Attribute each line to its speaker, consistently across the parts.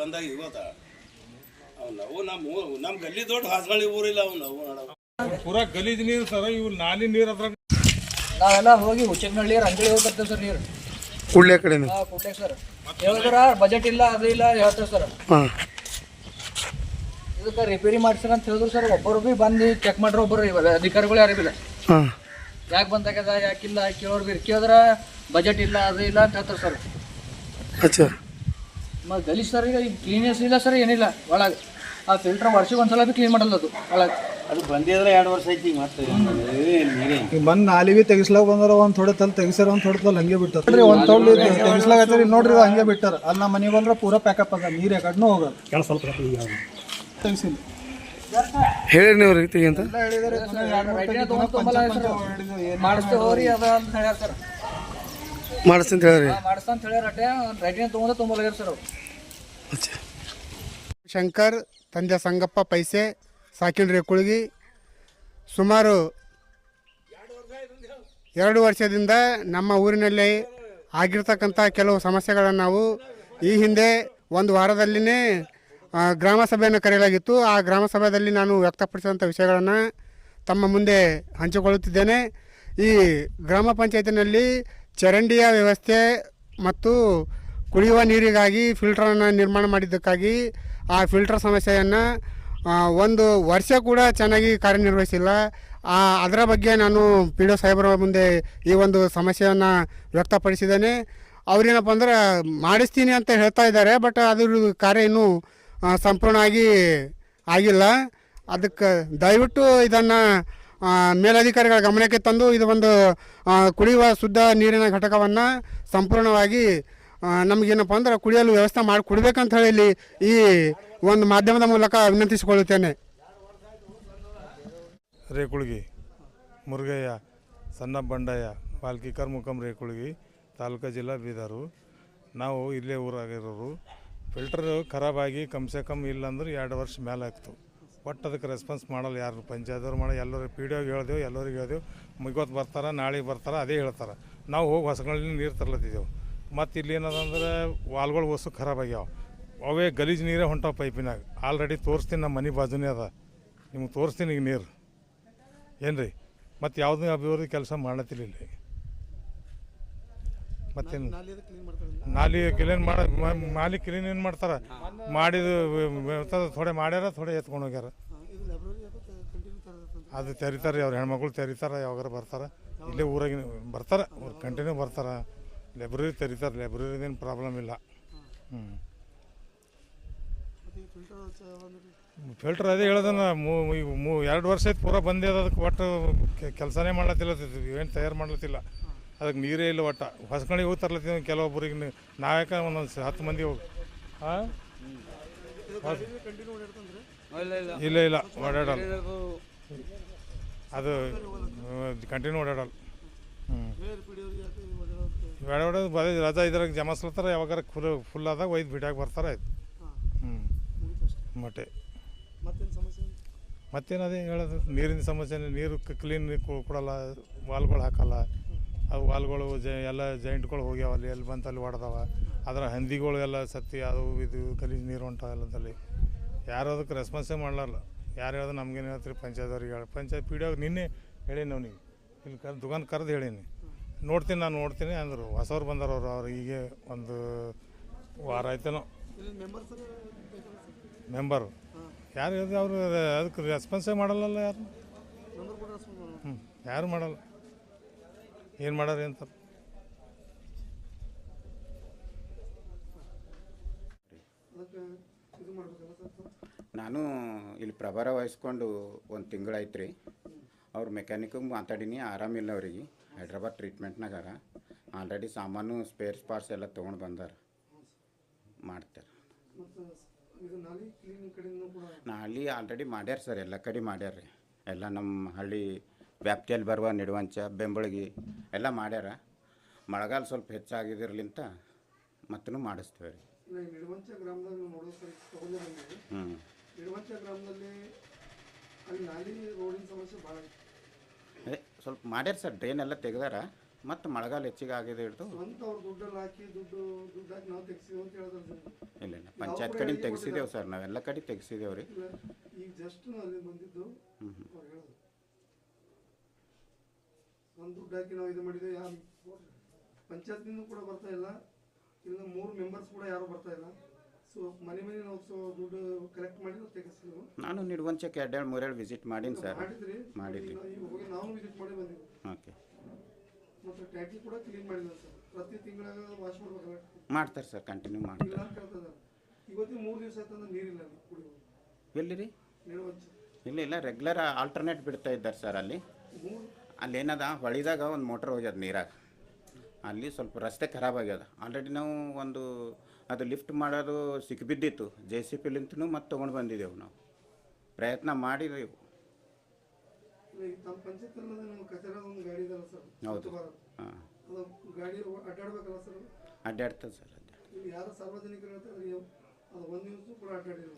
Speaker 1: ಬಂದಾಗ ಇವತ್ತ. ಅವ್ ನಾವು ನಮ್ಮ ನಮ್ಮ ಗಲ್ಲಿ ದೊಡ್ಡ ಹಾಸಗಳಿ ಊರಿಲ್ಲ ಅವ್ ನಾವು ನೋಡವ.
Speaker 2: ಪೂರಾ ಗಲೀಜ್ ನೀರು ಸರ ಇವು ನಾಲಿ ನೀರು ಅದ್ರಾಗ.
Speaker 3: ನಾವೆಲ್ಲ ಹೋಗಿ ಹುಚ್ಚನಹಳ್ಳಿ ರಂಗಳಿ ಹೋಗಿ ಬರ್ತೇವೆ ಸರ್ ನೀರು.
Speaker 4: ಕುಳ್ಳೆ
Speaker 3: ಕಡೆ ಸರ್. ಹೇಳಿದ್ರ ಬಜೆಟ್ ಇಲ್ಲ ಅದು ಇಲ್ಲ ಹೇಳ್ತೇವೆ ಸರ್. ಇದಕ್ಕೆ ರಿಪೇರಿ ಮಾಡ್ಸರ್ ಅಂತ ಹೇಳಿದ್ರು ಸರ್ ಒಬ್ಬರು ಭೀ ಬಂದು ಚೆಕ್ ಮಾಡ್ರ ಒಬ್ಬರು ಇವಾಗ ಅಧಿಕಾರಿಗಳು ಯಾರು ಇಲ್ಲ.
Speaker 4: ಹಾಂ.
Speaker 3: ಯಾಕೆ ಬಂದಾಗ ಯಾಕಿಲ್ಲ ಕೇಳೋರು ಭೀ ಕೇಳಿದ್ರ ಬಜೆಟ್ ಇಲ್ಲ ಅದು ಇಲ್ಲ ಅಂತ ಹೇಳ್ತಾರೆ ಸರ್.
Speaker 4: ಅಚ್ಚಾ.
Speaker 3: ಮ ಗಲೀಜು ಸರ್ ಈಗ ಕ್ಲೀನೆಸ್ ಇಲ್ಲ ಸರ್ ಏನಿಲ್ಲ. ಒಳಗೆ ಆ ಫಿಲ್ಟರ್ ವರ್ಷಕ್ಕೆ ಒಂದ್ಸಲ ಭೀ ಕ್ಲೀನ್ ಮಾಡಲ್ಲ ಅದು ಒಳಗೆ.
Speaker 1: ಅದು ಬಂದಿದ್ರೆ ಎರಡು ವರ್ಷ ಐತಿ ಮತ್ತೆ. ಬಂದು
Speaker 5: ಈಗ ಬಂದ್ ನಾಲಿಗೆ ತೆಗಿಸ್ಲಾಕ ಬಂದ್ರೆ ಒಂದ್ ಥೋಡೆ ತಲ್ ತೆಗಿಸ್ಯಾರ ಒಂದ್ ಥೋಡೆ ತಲ್ ಹಂಗೆ ಬಿಟ್ಟಾರ ನೋಡ್ರಿ ಒಂದ್ ತೋಲ್ ತೆಗಿಸ್ಲಾಕತ್ತೀರಿ ನೋಡ್ರಿ ಇದು ಹಂಗೆ ಬಿಟ್ಟಾರ. ಅಲ್ಲಿ ನಮ್ಮ ಮನೆ ಬಂದ್ರೆ ಪೂರಾ ಪ್ಯಾಕಪ್ ಅದ ನೀರ್ ಯಾಕಡ್ನು ಹೋಗಲ್ಲ. ತೆಗಿಸಿಲ್ಲ
Speaker 4: ಹೇಳಿ ನೀವು ರೀತಿ ಅಂತ.
Speaker 3: ಮಾಡಿಸ್ತೇವೆ ಹೋರಿ ಅದ ಅಂತ ಹೇಳ್ಯಾರ ಸರ್.
Speaker 4: ಹೇಳ್ರಿ
Speaker 3: ಮಾಡಿಸ್ತಂತ ರೈಟಿನ ತೊಗೊಂಡ ಸರ್ ಅವ್ರು
Speaker 4: ಅಚ್ಚಾ
Speaker 6: ಶಂಕರ್ ತಂದೆ ಸಂಗಪ್ಪ ಪೈಸೆ ಸಾಕಿಲ್ ರೇಕುಳ್ಗಿ ಸುಮಾರು ಎರಡು ವರ್ಷದಿಂದ ನಮ್ಮ ಊರಿನಲ್ಲಿ ಆಗಿರ್ತಕ್ಕಂಥ ಕೆಲವು ಸಮಸ್ಯೆಗಳನ್ನು ನಾವು ಈ ಹಿಂದೆ ಒಂದು ವಾರದಲ್ಲಿನೇ ಗ್ರಾಮ ಸಭೆಯನ್ನು ಕರೆಯಲಾಗಿತ್ತು. ಆ ಗ್ರಾಮ ಸಭೆಯಲ್ಲಿ ನಾನು ವ್ಯಕ್ತಪಡಿಸಿದಂಥ ವಿಷಯಗಳನ್ನು ತಮ್ಮ ಮುಂದೆ ಹಂಚಿಕೊಳ್ಳುತ್ತಿದ್ದೇನೆ. ಈ ಗ್ರಾಮ ಪಂಚಾಯತಿನಲ್ಲಿ ಚರಂಡಿಯ ವ್ಯವಸ್ಥೆ ಮತ್ತು ಕುಡಿಯುವ ನೀರಿಗಾಗಿ ಫಿಲ್ಟ್ರನ್ನು ನಿರ್ಮಾಣ ಮಾಡಿದ್ದಕ್ಕಾಗಿ ಆ ಫಿಲ್ಟರ್ ಸಮಸ್ಯೆಯನ್ನು ಒಂದು ವರ್ಷ ಕೂಡ ಚೆನ್ನಾಗಿ ಕಾರ್ಯನಿರ್ವಹಿಸಿಲ್ಲ. ಆ, ಅದರ ಬಗ್ಗೆ ನಾನು ಪಿ ಡಿ ಒ ಸಾಹೇಬರ ಮುಂದೆ ಈ ಒಂದು ಸಮಸ್ಯೆಯನ್ನು ವ್ಯಕ್ತಪಡಿಸಿದ್ದೇನೆ. ಅವ್ರೇನಪ್ಪ ಅಂದ್ರೆ ಮಾಡಿಸ್ತೀನಿ ಅಂತ ಹೇಳ್ತಾ ಇದ್ದಾರೆ ಬಟ್ ಅದ್ರ ಕಾರ್ಯ ಇನ್ನೂ ಸಂಪೂರ್ಣವಾಗಿ ಆಗಿಲ್ಲ. ಅದಕ್ಕೆ ದಯವಿಟ್ಟು ಇದನ್ನು ಮೇಲಧಿಕಾರಿಗಳ ಗಮನಕ್ಕೆ ತಂದು ಇದು ಒಂದು ಕುಡಿಯುವ ಶುದ್ಧ ನೀರಿನ ಘಟಕವನ್ನು ಸಂಪೂರ್ಣವಾಗಿ ನಮಗೇನಪ್ಪ ಅಂದ್ರೆ ಕುಡಿಯಲು ವ್ಯವಸ್ಥೆ ಮಾಡಿ ಕೊಡ್ಬೇಕಂತ ಹೇಳಿ ಇಲ್ಲಿ ಈ ಒಂದು ಮಾಧ್ಯಮದ ಮೂಲಕ ವಿನಂತಿಸಿಕೊಳ್ಳುತ್ತೇನೆ.
Speaker 2: ರೇಕುಳ್ಗಿ, ಮುರುಗಯ್ಯ ಸಣ್ಣ ಬಂಡಯ್ಯ ಪಾಲ್ಕಿಕರ್ ಮುಖಂ ರೇಕುಳ್ಗಿ, ತಾಲೂಕು ಜಿಲ್ಲಾ ಬೀದರು. ನಾವು ಇಲ್ಲೇ ಊರಾಗಿರೋರು. ಫಿಲ್ಟರ್ ಖರಾಬಾಗಿ ಕಮ್ಸೆ ಕಮ್ ಇಲ್ಲ ಅಂದ್ರೆ ಎರಡು ವರ್ಷ ಮೇಲೆ ಆಗ್ತು. ಒಟ್ಟು ಅದಕ್ಕೆ ರೆಸ್ಪಾನ್ಸ್ ಮಾಡಲ್ಲ ಯಾರು. ಪಂಚಾಯತ್ದವ್ರು ಮಾಡಿ ಎಲ್ಲರೂ ಪಿ ಡಿ ಒಗೆ ಹೇಳ್ದೇವು, ಎಲ್ಲರಿಗೆ ಹೇಳ್ದೇವು. ಇವತ್ತು ಬರ್ತಾರೆ, ನಾಳೆಗೆ ಬರ್ತಾರೆ, ಅದೇ ಹೇಳ್ತಾರೆ. ನಾವು ಹೋಗಿ ಹೊಸಗಳಲ್ಲಿ ನೀರು ತರ್ಲತ್ತಿದ್ದೆವು. ಮತ್ತು ಇಲ್ಲಿ ಏನದಂದ್ರೆ ವಾಲ್ಗಳು ಖರಾಬ್ ಆಗ್ಯಾವ. ಅವೇ ಗಲೀಜು ನೀರೇ ಹೊಂಟಾವ ಪೈಪಿನಾಗ. ಆಲ್ರೆಡಿ ತೋರಿಸ್ತೀನಿ ನಮ್ಮ ಮನೆ ಬಾಜುನೇ ಅದ. ನಿಮ್ಗೆ ತೋರಿಸ್ತೀನಿ ಈಗ ನೀರು. ಏನು ರೀ ಮತ್ತು ಯಾವುದೇ ಅಭಿವೃದ್ಧಿ ಕೆಲಸ ಮಾಡತ್ತಿಲ್ಲ ಇಲ್ಲಿ. ಮತ್ತೇನು ನಾಲಿ ಕ್ಲೀನ್ ಮಾಡ ಮಾಲಿ ನಾಲಿ ಕ್ಲೀನ್ ಏನು ಮಾಡ್ತಾರೆ? ಮಾಡಿದ ಥೋಡೆ ಮಾಡ್ಯಾರ ಥೋಡೆ ಎತ್ಕೊಂಡು ಹೋಗ್ಯಾರ. ಅದು ತೆರಿತಾರೆ ಅವ್ರ ಹೆಣ್ಮಕ್ಳು ತೆರಿತಾರೆ ಯಾವಾಗಾರ ಬರ್ತಾರೆ. ಇಲ್ಲೇ ಊರಾಗಿನ ಬರ್ತಾರೆ ಅವ್ರು ಕಂಟಿನ್ಯೂ ಬರ್ತಾರೆ. ಲೈಬ್ರರಿ ತೆರಿತಾರೆ ಲೈಬ್ರರಿದೇನು ಪ್ರಾಬ್ಲಮ್ ಇಲ್ಲ. ಹ್ಞೂ ಫಿಲ್ಟರ್ ಅದೇ ಹೇಳೋದನ್ನ ಎರಡು ವರ್ಷ ಆಯ್ತು ಪೂರಾ ಬಂದೇ ಅದ ಅದಕ್ಕೆ ಒಟ್ಟು ಕೆಲಸನೇ ಮಾಡ್ಲತ್ತಿಲ್ಲ ಏನು ತಯಾರು ಮಾಡ್ಲತ್ತಿಲ್ಲ. ಅದಕ್ಕೆ ನೀರೇ ಇಲ್ಲ ಒಟ್ಟ. ಹೊಸಕಣಿಗೆ ಹೋಗಿ ತರ್ಲತ್ತೀವಿ ಕೆಲವೊಬ್ಬರಿಗೆ ನಾವ್ಯಾಕ ಒಂದೊಂದು ಹತ್ತು ಮಂದಿ ಹೋಗಿ ಇಲ್ಲ ಇಲ್ಲ, ಓಡಾಡಲ್ಲ. ಅದು ಕಂಟಿನ್ಯೂ ಓಡಾಡಲ್ಲ. ಹ್ಞೂ ಓಡಾಡೋದು ಬರೀ ರಜಾ ಇದ್ರಾಗ ಜಮಾಸ್ಲತ್ತಾರ ಯಾವಾಗಾರ ಫುಲ್ ಫುಲ್ ಆದಾಗ ಒಯ್ದು ಬಿಡಾಕ ಬರ್ತಾರೆ ಆಯ್ತು. ಹ್ಞೂ ಮೊಟ್ಟೆ. ಮತ್ತೇನು ಅದೇ ಹೇಳೋದು? ನೀರಿನ ಸಮಸ್ಯೆ ನೀರು ಕ್ಲೀನ್ ಕೊಡಲ್ಲ, ವಾಲ್ಗಳು ಹಾಕಲ್ಲ. ಅವು ವಾಲ್ಗಳು ಜ ಎಲ್ಲ ಜಾಯಿಂಟ್ಗಳು ಹೋಗ್ಯಾವ ಅಲ್ಲಿ, ಎಲ್ಲಿ ಬಂತು ಅಲ್ಲಿ ಹೊಡೆದವ. ಅದರ ಹಂದಿಗಳು ಎಲ್ಲ ಸತ್ತಿ ಅದು ಇದು ಗಲೀಜು ನೀರು ಹೊಂಟಾವ ಎಲ್ಲದಲ್ಲಿ ಯಾರು ಅದಕ್ಕೆ ರೆಸ್ಪಾನ್ಸೇ ಮಾಡಲ್ಲ ಯಾರು ಹೇಳೋದು ನಮ್ಗೇನು ಹೇಳ್ತೀರಿ ಪಂಚಾಯತ್ದವ್ರಿಗೆ ಹೇಳಿ. ಪಂಚಾಯತ್ ಪಿ ಡಿ ನಿನ್ನೆ ಹೇಳೀನಿ ಅವ್ನಿಗೆ. ಇಲ್ಲಿ ಕರ್ ದುಕಾನ್ ಕರೆದು ಹೇಳೀನಿ. ನೋಡ್ತೀನಿ ನಾನು ನೋಡ್ತೀನಿ ಅಂದರು. ಹೊಸವ್ರು ಬಂದರು ಅವರು, ಅವ್ರು ಈಗ ಒಂದು ವಾರ ಆಯ್ತೇನೋ. ಮೆಂಬರು ಯಾರು ಹೇಳಿದ್ರೆ ಅವರು ಅದಕ್ಕೆ ರೆಸ್ಪಾನ್ಸೇ ಮಾಡಲ್ಲಲ್ಲ ಯಾರು ಹ್ಞೂ ಯಾರು ಮಾಡಲ್ಲ. ಏನು ಮಾಡಾರಿ ಅಂತ.
Speaker 7: ನಾನು ಇಲ್ಲಿ ಪ್ರಭಾರ ವಹಿಸ್ಕೊಂಡು ಒಂದು ತಿಂಗಳಾಯ್ತು ರೀ ಅವ್ರ ಮೆಕ್ಯಾನಿಕ್ಗೆ ಮಾತಾಡೀನಿ, ಆರಾಮಿಲ್ಲ ಅವ್ರಿಗೆ. ಹೈದ್ರಾಬಾದ್ ಟ್ರೀಟ್ಮೆಂಟ್ನಾಗಾರ ಆಲ್ರೆಡಿ ಸಾಮಾನು ಸ್ಪೇರ್ಸ್ ಪಾರ್ಟ್ಸ್ ಎಲ್ಲ ತೊಗೊಂಡು ಬಂದಾರ. ಮಾಡ್ತಾರೆ. ನಾಲಿ ಆಲ್ರೆಡಿ ಮಾಡ್ಯಾರ ಸರ್ ಎಲ್ಲ ಕಡೆ ಮಾಡ್ಯಾರ ರೀ ಎಲ್ಲ ನಮ್ಮ ಹಳ್ಳಿ ವ್ಯಾಪ್ತಿಯಲ್ಲಿ ಬರುವ ನಿಡುವಂಚ ಬೆಂಬಳಗಿ ಎಲ್ಲ ಮಾಡ್ಯಾರ. ಮಳೆಗಾಲ ಸ್ವಲ್ಪ ಹೆಚ್ಚಾಗಿದ್ರಲಿಂತ ಮತ್ತೂ ಮಾಡಿಸ್ತೇವೆ ರೀ.
Speaker 5: ನಿಡುವಂಚ ಗ್ರಾಮದಾಗ ನೋಡೋ ತಗೊಂಡೇ ಬಂದಿವಿ
Speaker 7: ಹ್ಞೂ
Speaker 5: ನಿಡುವಂಚ ಗ್ರಾಮದಲ್ಲಿ ಅಲ್ಲಿ ನಾಲಿ ರೋಡಿನ ಸಮಸ್ಯೆ ಭಾಳ
Speaker 7: ಅದೇ ಸ್ವಲ್ಪ ಮಾಡ್ಯಾರ ಸರ್ ಡ್ರೈನ್ ಎಲ್ಲ ತೆಗ್ದಾರ. ಮತ್ತು ಮಳೆಗಾಲ ಹೆಚ್ಚಿಗೆ ಆಗಿದೆ ಹಿಡಿದು
Speaker 4: ಸ್ವಂತ ಅವ್ರು ದುಡ್ಡಲ್ಲಿ ಹಾಕಿ ದುಡ್ಡು ದುಡ್ಡು ಹಾಕಿ ನಾವು ತೆಗ್ಸಿವಿ ಅಂತ ಹೇಳಿದ್ರೆ
Speaker 7: ಇಲ್ಲ ಇಲ್ಲ ಪಂಚಾಯತ್ ಕಡೆ ತೆಗ್ಸಿದ್ದೇವೆ ಸರ್ ನಾವೆಲ್ಲ ಕಡೆ ತೆಗೆಸಿದೇವ್ರಿ ರೀ.
Speaker 4: ಹ್ಞೂ ಈಗ ಜಸ್ಟ್ ಬಂದಿದ್ದು ಅವ್ರು ಒಂದು ದುಡ್ಡು ಹಾಕಿ ನಾವು ಇದು ಮಾಡಿದ್ದೇವೆ ಯಾರು ಪಂಚಾಯತ್ನಿಂದ ಕೂಡ ಬರ್ತಾ ಇಲ್ಲ. ಇಲ್ಲ ಮೂರು ಮೆಂಬರ್ಸ್ ಕೂಡ ಯಾರು ಬರ್ತಾ ಇಲ್ಲ. ಸೊ ಮನೆ ಮನೆ ನಾವು ಸೊ ದುಡ್ಡು ಕಲೆಕ್ಟ್ ಮಾಡಿ ನಾವು ತೆಗೆಸಿದ್ವು
Speaker 7: ನಾನು ನಿಡ್ವಂಚಕ್ಕೆ ಎರಡೆರಡು ಮೂರೆರಡು ವಿಸಿಟ್ ಮಾಡೀನಿ ಸರ್
Speaker 4: ಮಾಡಿದ್ರಿ.
Speaker 7: ಮಾಡಿದ್ರಿ
Speaker 4: ಈಗ ಹೋಗಿ ನಾವು ವಿಸಿಟ್ ಮಾಡಿ ಬಂದಿದ್ವಿ
Speaker 7: ಓಕೆ.
Speaker 4: ಮತ್ತು ಟ್ಯಾಂಕಿ ಕೂಡ ಕ್ಲೀನ್ ಮಾಡಿಲ್ಲ ಸರ್ ಪ್ರತಿ ತಿಂಗಳಾಗ ವಾಶ್ ಮಾಡ್ಬೇಕಲ್ಲ.
Speaker 7: ಮಾಡ್ತಾರೆ ಸರ್ ಕಂಟಿನ್ಯೂ
Speaker 4: ಇಲ್ಲ
Speaker 7: ಮಾಡ್ತಾರೆ.
Speaker 4: ಅಂತ ಇವತ್ತಿನ ಮೂರು ದಿವಸ ಆಯ್ತಂದ್ರೆ ನೀರಿಲ್ಲ ಅಲ್ಲಿ ಕುಡಿಯೋದು.
Speaker 7: ಎಲ್ಲಿ ರೀ
Speaker 4: ನಿಡುವಂಚ
Speaker 7: ಇಲ್ಲ ಇಲ್ಲ ರೆಗ್ಯುಲರ್ ಆಲ್ಟರ್ನೇಟ್ ಬಿಡ್ತಾ ಇದ್ದಾರೆ ಸರ್ ಅಲ್ಲಿ.
Speaker 4: ಮೂರು
Speaker 7: ಅಲ್ಲಿ ಏನದ ಹೊಳಿದಾಗ ಒಂದು ಮೋಟ್ರ್ ಹೋಗ್ಯದ ನೀರಾಗ. ಅಲ್ಲಿ ಸ್ವಲ್ಪ ರಸ್ತೆ ಖರಾಬ್ ಆಗ್ಯದ. ಆಲ್ರೆಡಿ ನಾವು ಒಂದು ಅದು ಲಿಫ್ಟ್ ಮಾಡೋದು ಸಿಕ್ಕಿಬಿದ್ದಿತ್ತು ಜೆ ಸಿ ಪಿಲಿಂತನೂ ಮತ್ತೆ ತೊಗೊಂಡು ಬಂದಿದ್ದೆವು ನಾವು. ಪ್ರಯತ್ನ ಮಾಡಿದೆವು. ಹೌದು. ಹಾಂ. ಅಡ್ಡಾಡ್ತದೆ ಸರ್
Speaker 4: ಅದು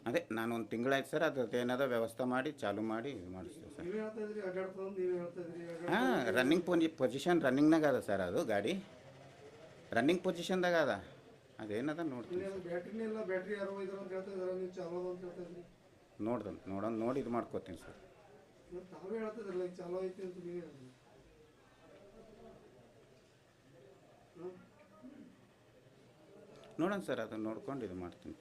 Speaker 7: ಅದೇ ನಾನು ಒಂದು ತಿಂಗಳಾಯ್ತು ಸರ್ ಅದು ಏನದ ವ್ಯವಸ್ಥೆ ಮಾಡಿ ಚಾಲು ಮಾಡಿ ಇದು ಮಾಡಿಸ್ತೇವೆ ಸರ್. ಹಾಂ ರನ್ನಿಂಗ್ ಪೊಜಿ ಪೊಸಿಷನ್ ರನ್ನಿಂಗ್ನಾಗ ಅದ ಸರ್ ಅದು ಗಾಡಿ. ರನ್ನಿಂಗ್ ಪೊಸಿಷನ್ದಾಗ ಅದ ಅದೇನದ ನೋಡ್ತೀನಿ
Speaker 4: ಇಲ್ಲಿ ನೋಡೋ ಇಲ್ಲ ಬ್ಯಾಟ್ರಿ ಯಾರೋ ಇದಾರೆ ಅಂತ ಹೇಳ್ತಾ ನೀವು ಚಾಲೋ ಅಂತ ಹೇಳ್ತಾ ಇದ್ರಿ.
Speaker 7: ನೋಡ್ದೆ ನೋಡೋಣ ನೋಡಿ ಇದು ಮಾಡ್ಕೋತೀನಿ ಸರ್. ನೋಡೋಣ ಸರ್ ಅದು ನೋಡ್ಕೊಂಡು ಇದು ಮಾಡ್ತೀನಿ.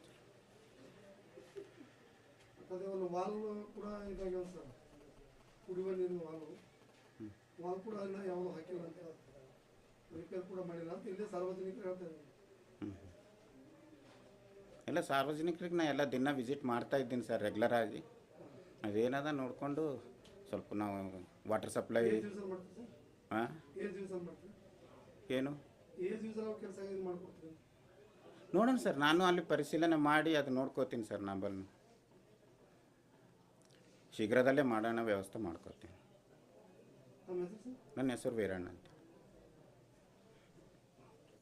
Speaker 4: ಅದೇ ಒಂದು ವಾಲ್ ಕೂಡ ಇದಾಗ್ಯಾವ ಸರ್. ಕುಡಿಯುವ ನೀರಿನ ವಾಲು ವಾಲ್ ಕೂಡ ಇನ್ನ ಯಾವುದು ಹಾಕಿಲ್ಲ ಅಂತ. ರಿಪೇರ್ ಕೂಡ ಮಾಡಿಲ್ಲ ಅಂತ ಇಲ್ಲೇ ಸಾರ್ವಜನಿಕರು ಹೇಳ್ತಾ ಇದ್ದೀನಿ
Speaker 7: ಎಲ್ಲ ಸಾರ್ವಜನಿಕರಿಗೆ ನಾ ಎಲ್ಲ ದಿನ ವಿಸಿಟ್ ಮಾಡ್ತಾ ಇದ್ದೀನಿ ಸರ್ ರೆಗ್ಯುಲರ್ ಆಗಿ ಅದೇನದ ನೋಡಿಕೊಂಡು ಸ್ವಲ್ಪ ನಾವು ವಾಟರ್ ಸಪ್ಲೈ
Speaker 4: ಏಜ್ ಯೂಸರ್ ಮಾಡ್ತೀವಿ ಸರ್?
Speaker 7: ಹಾಂ
Speaker 4: ಏಜ್ ಯೂಸರ್ ಮಾಡ್ತೀವಿ
Speaker 7: ಏನು?
Speaker 4: ಏಜ್ ಯೂಸರ್ ಅವ್ರ ಕೆಲಸ ಮಾಡ್ಕೊಡ್ತೀವಿ
Speaker 7: ನೋಡೋಣ ಸರ್ ನಾನು ಅಲ್ಲಿ ಪರಿಶೀಲನೆ ಮಾಡಿ ಅದು ನೋಡ್ಕೋತೀನಿ ಸರ್ ನಂಬಲ್ಲಿ ಶೀಘ್ರದಲ್ಲೇ ಮಾಡೋಣ ವ್ಯವಸ್ಥೆ ಮಾಡ್ಕೋತೀನಿ ನನ್ನ ಹೆಸರು ವೀರಣ್ಣ ಅಂತ.